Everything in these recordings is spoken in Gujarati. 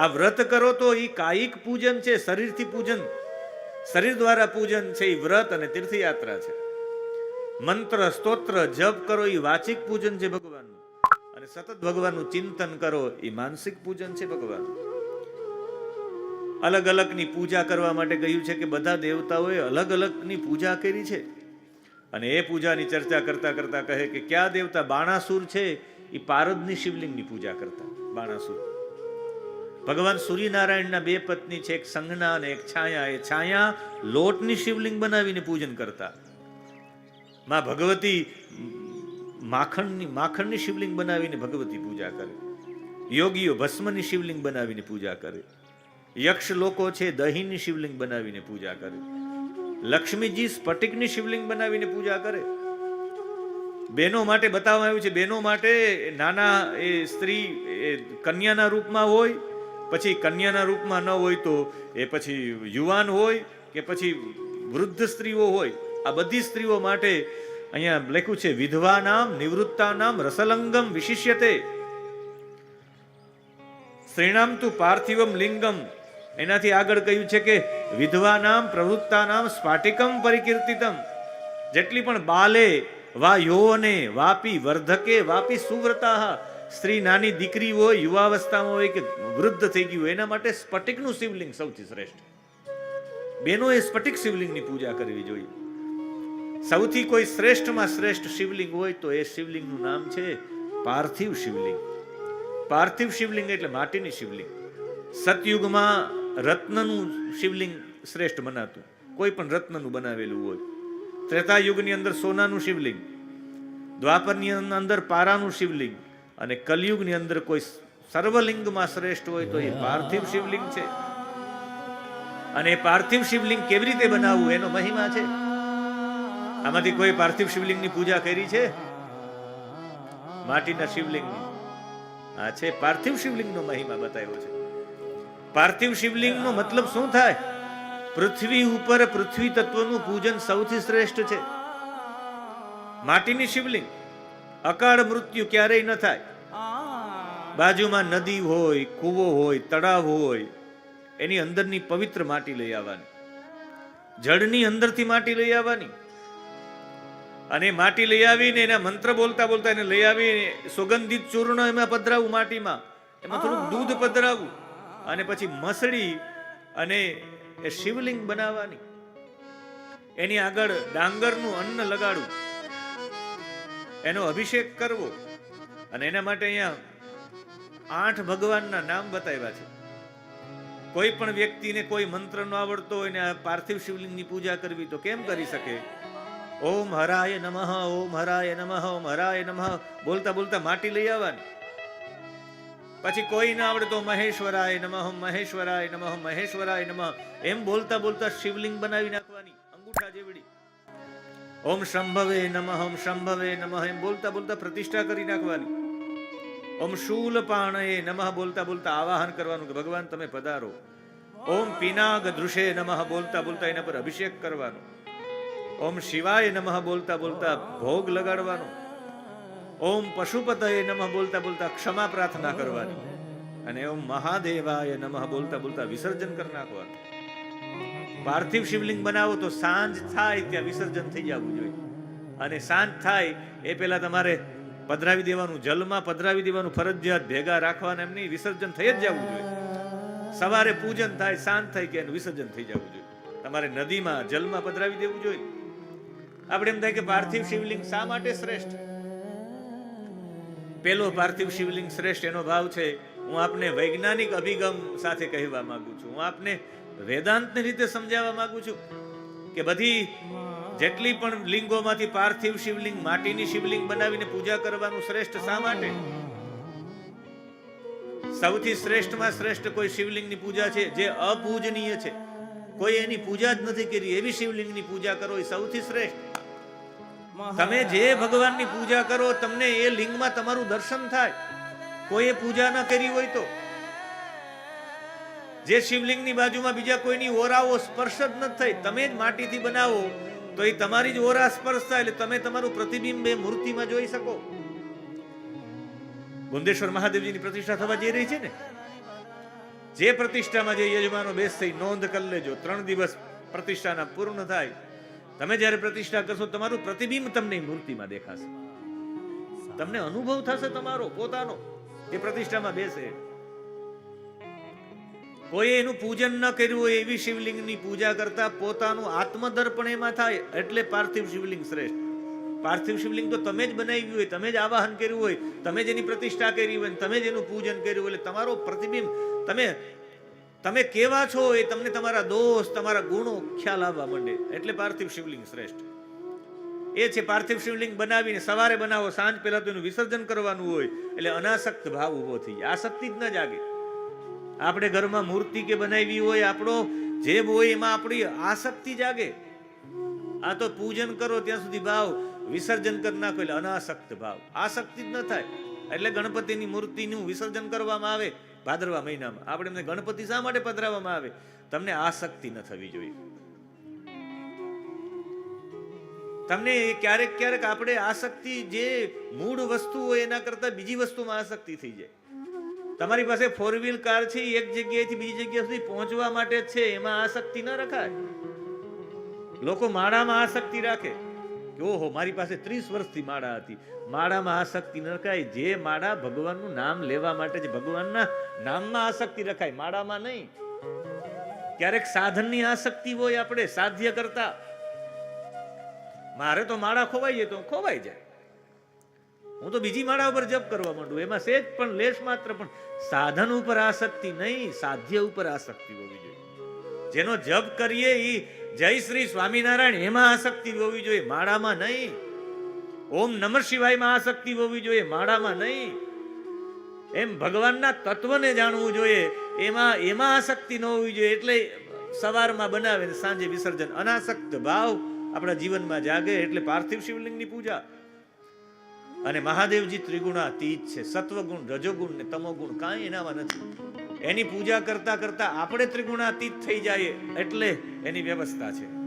આ વ્રત કરો તો એ કાયિક પૂજન છે, શરીરથી પૂજન. શરીર દ્વારા પૂજન છે એ વ્રત અને તીર્થયાત્રા છે. મંત્ર, સ્તોત્ર, જપ કરો એ વાચિક પૂજન છે ભગવાનનું. અને સતત ભગવાનનું ચિંતન કરો એ માનસિક પૂજન છે ભગવાન અલગ અલગની પૂજા કરવા માટે કહ્યું છે કે બધા દેવતાઓએ અલગ અલગની પૂજા કરી છે. અને એ પૂજાની ચર્ચા કરતા કરતા કહે કે, કયા દેવતા બાણાસુર છે? એ પારદની શિવલિંગની પૂજા કરતા, બાણાસુર. ભગવાન સૂર્યનારાયણના બે પત્ની છે, એક સંજ્ઞા અને એક છાયા. એ છાયા લોટની શિવલિંગ બનાવીને પૂજન કરતા. માં ભગવતી માખણની માખણની શિવલિંગ બનાવીને ભગવતી પૂજા કરે. યોગીઓ ભસ્મની શિવલિંગ બનાવીને પૂજા કરે. યક્ષ લોકો છે, દહીંની શિવલિંગ બનાવીને પૂજા કરે. લક્ષ્મીજી સ્ફટિકની શિવલિંગ બનાવીને પૂજા કરે. બહેનો માટે બતાવવામાં આવ્યું છે, બહેનો માટે નાના એ સ્ત્રી એ કન્યાના રૂપમાં હોય પછી કન્યાના રૂપમાં ન હોય તો એ પછી યુવાન હોય કે પછી વૃદ્ધ સ્ત્રીઓ હોય, આ બધી સ્ત્રીઓ માટે અહીંયા લખ્યું છે વિધવા નામ નિવૃત્તા નામ રસલંગમ વિશિષ્યતે. શ્રીણામ તું પાર્થિવમ લિંગમ. એનાથી આગળ કહ્યું છે કે વિધવા નામ પ્રવૃત્તા નામ સ્ફાટિકમ પરિકીર્તિતમ. જેટલી પણ બાલે વા યોને વાપી વર્ધકે વાપી સુવ્રતા સ્ત્રી નાની દીકરી હોય યુવાવસ્થામાં હોય કે વૃદ્ધ થઈ ગયું હોય, એના માટે સ્ફટિકનું શિવલિંગ સૌથી શ્રેષ્ઠ. બહેનોએ સ્ફટિક શિવલિંગની પૂજા કરવી જોઈએ. સૌથી કોઈ શ્રેષ્ઠમાં શ્રેષ્ઠ શિવલિંગ હોય તો એ શિવલિંગનું નામ છે પાર્થિવ શિવલિંગ. પાર્થિવ શિવલિંગ એટલે માટીની શિવલિંગ. સતયુગમાં રત્નનું શિવલિંગ શ્રેષ્ઠ મનાતું. કોઈ પણ રત્નનું બનાવેલું હોય. ત્રેતા યુગની અંદર સોનાનું શિવલિંગ. દ્વાપરની અંદર પારાનું શિવલિંગ. અને કલયુગની અંદર કોઈ સર્વલિંગમાં શ્રેષ્ઠ હોય તો એ પાર્થિવ શિવલિંગ છે. અને એ પાર્થિવ શિવલિંગ કેવી રીતે બનાવવું એનો મહિમા છે? આમાંથી કોઈ પાર્થિવ શિવલિંગની પૂજા કરી છે? માટીના શિવલિંગની. આ છે પાર્થિવ શિવલિંગનો મહિમા બતાવ્યો છે. પાર્થિવ શિવલિંગનો મતલબ શું થાય? પૃથ્વી ઉપર પૃથ્વી તત્વનું પૂજન સૌથી શ્રેષ્ઠ છે. માટીની શિવલિંગ. અકાળ મૃત્યુ ક્યારેય ન થાય. બાજુમાં નદી હોય કૂવો હોય તળાવ હોય એની અંદરની પવિત્ર માટી લઈ આવવાની. જળની અંદરથી માટી લઈ આવવાની. અને માટી લઈ આવીને એના મંત્ર બોલતા બોલતા એને લઈ આવીને સુગંધિત ચૂર્ણ એમાં પધરાવું માટીમાં. એમાં થોડુંક દૂધ પધરાવું. અને પછી મસળી અને એ શિવલિંગ બનાવવાની. એની આગળ ડાંગરનું અન્ન લગાડવું. એનો અભિષેક કરવો. અને એના માટે અહીંયા આઠ ભગવાનના નામ બતાવ્યા છે. કોઈ પણ વ્યક્તિને કોઈ મંત્ર ન આવડતો હોય ને પાર્થિવ શિવલિંગની પૂજા કરવી તો કેમ કરી શકે? ઓમ હરાય નમઃ, ઓમ હરાય નમઃ, ઓમ હરાય નમઃ. બોલતા બોલતા માટી લઈ આવવાની. પછી કોઈ ના આવડે તો મહેશ્વરાય નમઃ મહેશ્વરાય નમઃ મહેશ્વરાય નમઃ. એમ બોલતા બોલતા શિવલિંગ બનાવી નાખવાની, અંગૂઠા જેવડી. ઓમ શંભવે નમઃ, ઓમ શંભવે નમઃ એમ બોલતા બોલતા પ્રતિષ્ઠા કરી નાખવાની. ઓમ શૂલપાણએ નમઃ બોલતા બોલતા આવાહન કરવાનું કે ભગવાન તમે પધારો. ઓમ પિનાગ દૃશે નમઃ બોલતા બોલતા એના પર અભિષેક કરવાનો. ઓમ શિવાય નમઃ બોલતા બોલતા ભોગ લગાડવાનો. ઓમ પશુપતય નમઃ બોલતા બોલતા ક્ષમા પ્રાર્થના કરવાની. અને ઓમ મહાદેવાય નમઃ બોલતા બોલતા વિસર્જન કરી નાખવાનું. પાર્થિવ શિવલિંગ બનાવો તો સાંજ થાય ત્યાં વિસર્જન થઈ જવું જોઈએ. અને સાંજ થાય એ પહેલા તમારે પધરાવી દેવાનું, જલમાં પધરાવી દેવાનું, ફરજિયાત ભેગા રાખવાના એમની વિસર્જન થઈ જ જવું જોઈએ. સવારે પૂજન થાય, સાંજ થાય કે એનું વિસર્જન થઈ જવું જોઈએ. તમારે નદીમાં, જલમાં પધરાવી દેવું જોઈએ. આપણે એમ થાય કે પાર્થિવ શિવલિંગ શા માટે શ્રેષ્ઠ? પેલો પાર્થિવ શિવલિંગ શ્રેષ્ઠ એનો ભાવ છે, હું આપને વૈજ્ઞાનિક અભિગમ સાથે કહેવા માંગુ છું. હું આપને વેદાંતની રીતે સમજાવવા માંગુ છું કે બધી જેટલી પણ લિંગોમાંથી પાર્થિવ શિવલિંગ, માટીની શિવલિંગ બનાવીને પૂજા કરવાનું શ્રેષ્ઠ શા માટે? સૌથી શ્રેષ્ઠમાં શ્રેષ્ઠ કોઈ શિવલિંગની પૂજા છે જે અપૂજનીય છે. કોઈ એની પૂજા જ નથી કરી, એવી શિવલિંગની પૂજા કરો એ સૌથી શ્રેષ્ઠ. તમે જે ભગવાનની પૂજા કરો, તમને એ લિંગમાં તમારું દર્શન થાય. કોઈએ પૂજા ન કરી હોય તો. જે શિવલિંગની બાજુમાં બીજા કોઈની ઓરાઓ સ્પર્શ જ ન થઈ, તમે જ માટીથી બનાવો, તો એ તમારી જ ઓરા સ્પર્શ થાય, એટલે તમે તમારું પ્રતિબિંબ એ મૂર્તિમાં જોઈ શકો. ગુંદેશ્વર મહાદેવજીની પ્રતિષ્ઠા થવા જઈ રહી છે ને? જે પ્રતિષ્ઠામાં જે યજમાનો બેસશે થઈ નોંધ કરી લેજો. ત્રણ દિવસ પ્રતિષ્ઠાના પૂર્ણ થાય. તમે જ્યારે પ્રતિષ્ઠા કરશો, તમારું પ્રતિબિંબ તમને મૂર્તિમાં દેખાશે. તમને અનુભવ થશે તમારો, પોતાનો એ પ્રતિષ્ઠામાં બેસે. કોઈ એનું પૂજન ન કર્યું હોય એવી શિવલિંગની પૂજા કરતા પોતાનું આત્મદર્પણ એમાં થાય એટલે પાર્થિવ શિવલિંગ શ્રેષ્ઠ. પાર્થિવ શિવલિંગ તો તમે જ બનાવ્યું હોય, તમે જ આવાહન કર્યું હોય, તમે જ એની પ્રતિષ્ઠા કરી હોય તમે જ એનું પૂજન કર્યું હોય એટલે તમારો પ્રતિબિંબ, તમે તમે કેવા છો એ તમને તમારા દોષ તમારા ગુણો ખ્યાલ આવવા માંડે એટલે પાર્થિવ શિવલિંગ શ્રેષ્ઠ. એ છે પાર્થિવ શિવલિંગ બનાવીને સવારે બનાવો, સાંજ પહેલા તો એનું વિસર્જન કરવાનું હોય એટલે અનાસક્ત ભાવ ઊભો થઈ જાય. આસક્તિ જ ન જાગે. આપણે ઘરમાં મૂર્તિ કે બનાવી હોય આપણો, જે હોય એમાં આપણી આસક્તિ જાગે. આ તો પૂજન કરો ત્યાં સુધી ભાવ વિસર્જન કરી નાખો એટલે અનાસક્ત ભાવ. આસક્તિ જ ન થાય. એટલે ગણપતિની મૂર્તિનું વિસર્જન કરવામાં આવે ભાદરવા મહિનામાં. આપણે એમને ગણપતિ શા માટે પધરાવવામાં આવે? તમને આસક્તિ ન થવી જોઈએ. તમને ક્યારેક ક્યારેક આપણે આસક્તિ જે મૂળ વસ્તુ હોય એના કરતા બીજી વસ્તુમાં આસક્તિ થઈ જાય. તમારી પાસે ફોર વ્હીલ કાર છે એક જગ્યાએથી બીજી જગ્યા સુધી પહોંચવા માટે છે, એમાં આસક્તિ ન રખાય. લોકો માળામાં આસક્તિ રાખે. કે ઓહો, મારી પાસે ત્રીસ વર્ષથી માળા હતી. માળામાં આસક્તિ ન રખાય. જે માળા ભગવાનનું નામ લેવા માટે જ, ભગવાનના નામમાં આસક્તિ રખાય, માળામાં નહીં. ક્યારેક સાધનની આસક્તિ હોય આપણે, સાધ્ય કરતા. મારે તો માળા ખોવાઈ જાય તો ખોવાઈ જાય. હું તો બીજી માળા ઉપર જપ કરવા માંડું. એમાં સેજ પણ લેશ માત્ર પણ. સાધન ઉપર આસક્તિ નહીં, સાધ્ય ઉપર આસક્તિ હોવી જોઈએ. જેનો જપ કરીએ એ જય શ્રી સ્વામિનારાયણ, એમાં આસક્તિ હોવી જોઈએ, માળામાં નહીં. ઓમ નમઃ શિવાયમાં આસક્તિ હોવી જોઈએ, માળામાં નહીં. એમ ભગવાનના તત્વને જાણવું જોઈએ, એમાં એમાં આસક્તિ ન હોવી જોઈએ, એટલે સવારમાં બનાવે સાંજે વિસર્જન. અનાસક્ત ભાવ આપણા જીવનમાં જાગે, એટલે પાર્થિવ શિવલિંગની પૂજા. અને મહાદેવજી ત્રિગુણાતીત છે. સત્વગુણ, રજોગુણ ને તમોગુણ કાંઈ એનામાં નથી. એની પૂજા કરતા કરતા આપણે ત્રિગુણાતીત થઈ જાય એટલે એની વ્યવસ્થા છે.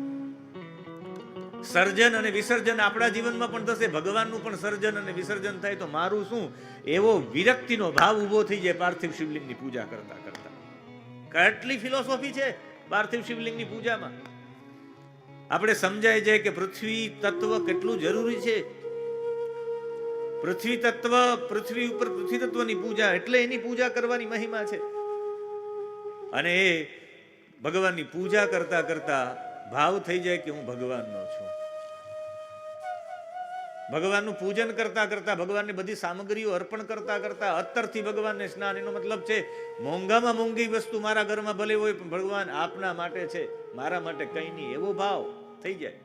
સર્જન અને વિસર્જન આપણા જીવનમાં પણ થશે, ભગવાનનું પણ સર્જન અને વિસર્જન થાય તો મારું શું? એવો વિરક્તિનો ભાવ ઊભો થઈ જાય પાર્થિવ શિવલિંગની પૂજા કરતા કરતા. કેટલી ફિલોસોફી છે પાર્થિવ શિવલિંગની પૂજામાં? આપણે સમજાય છે કે પૃથ્વી તત્વ કેટલું જરૂરી છે? પૃથ્વી તત્વ પૃથ્વી ઉપર પૃથ્વી તત્વની પૂજા એટલે એની પૂજા કરવાની મહિમા છે. અને એ ભગવાનની પૂજા કરતા કરતા ભાવ થઈ જાય કે હું ભગવાનનો છું. ભગવાનનું પૂજન કરતા કરતા, ભગવાનની બધી સામગ્રીઓ અર્પણ કરતા કરતા, અત્તરથી ભગવાનને સ્નાન, એનો મતલબ છે, મોંઘામાં મોંઘી વસ્તુ મારા ઘરમાં ભલે હોય, પણ ભગવાન આપના માટે છે, મારા માટે કંઈ નહીં, એવો ભાવ થઈ જાય.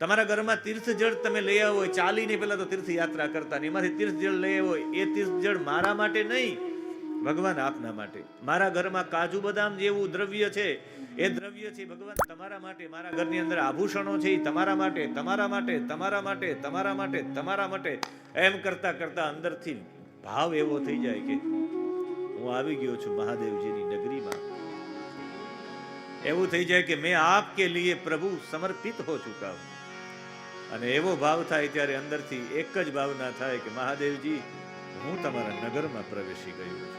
તમારા ઘરમાં તીર્થ જળ તમે લઈ આવો હોય ચાલીને પહેલાં તો તીર્થ યાત્રા કરતા એમાંથી તીર્થ જળ લઈ આવો, એ તીર્થ જળ મારા માટે નહીં, ભગવાન આપના માટે. મારા ઘરમાં કાજુ બદામ જેવું દ્રવ્ય છે, એ દ્રવ્ય છે, ભગવાન તમારા માટે, મારા ઘરની અંદર આભૂષણો છે તમારા માટે તમારા માટે તમારા માટે તમારા માટે તમારા માટે. એમ કરતા કરતા અંદરથી ભાવ એવો થઈ જાય કે હું આવી ગયો છું મહાદેવજીની નગરીમાં. એવું થઈ જાય કે મેં આપ કે લીએ પ્રભુ સમર્પિત હો ચુકા હું. અને એવો ભાવ થાય ત્યારે અંદરથી એક જ ભાવના થાય કે મહાદેવજી, હું તમારા નગરમાં પ્રવેશી ગયો છું.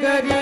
नगरी